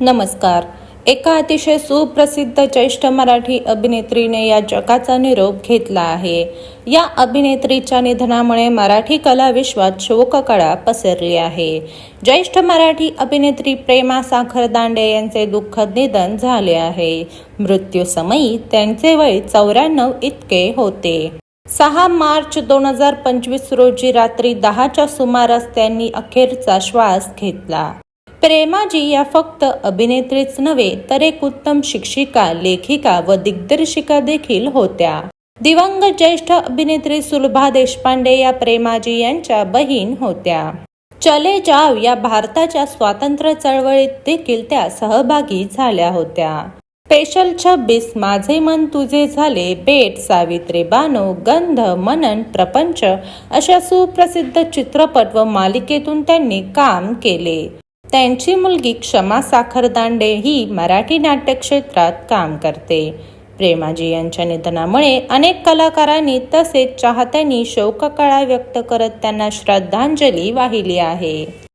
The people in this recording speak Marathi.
नमस्कार. एका अतिशय सुप्रसिद्ध ज्येष्ठ मराठी अभिनेत्रीने या जगाचा निरोप घेतला आहे. या अभिनेत्रीच्या निधनामुळे मराठी कला विश्वात शोककळा पसरली आहे. ज्येष्ठ मराठी अभिनेत्री प्रेमा साखर दांडे यांचे दुःखद निधन झाले आहे. मृत्यूसमयी त्यांचे वय चौऱ्याण्णव इतके होते. सहा मार्च दोन हजार पंचवीस रोजी रात्री दहाच्या सुमारास त्यांनी अखेरचा श्वास घेतला. प्रेमाजी या फक्त अभिनेत्रीच नव्हे तर एक उत्तम शिक्षिका लेखिका व दिग्दर्शिका देखील होत्या. दिवंगत ज्येष्ठ अभिनेत्री सुलभा देशपांडे या प्रेमाजी यांच्या बहीण होत्या. चले जाव या भारताच्या स्वातंत्र्य चळवळीत देखील त्या सहभागी झाल्या होत्या. स्पेशल छब्बीस माझे मन तुझे झाले बेट सावित्री बानो गंध मनन प्रपंच अशा सुप्रसिद्ध चित्रपट व मालिकेतून त्यांनी काम केले. त्यांची मुलगी क्षमा साखरदांडे ही मराठी नाट्यक्षेत्रात काम करते. प्रेमाजी यांच्या निधनामुळे अनेक कलाकारांनी तसेच चाहत्यांनी शोककळा व्यक्त करत त्यांना श्रद्धांजली वाहिली आहे.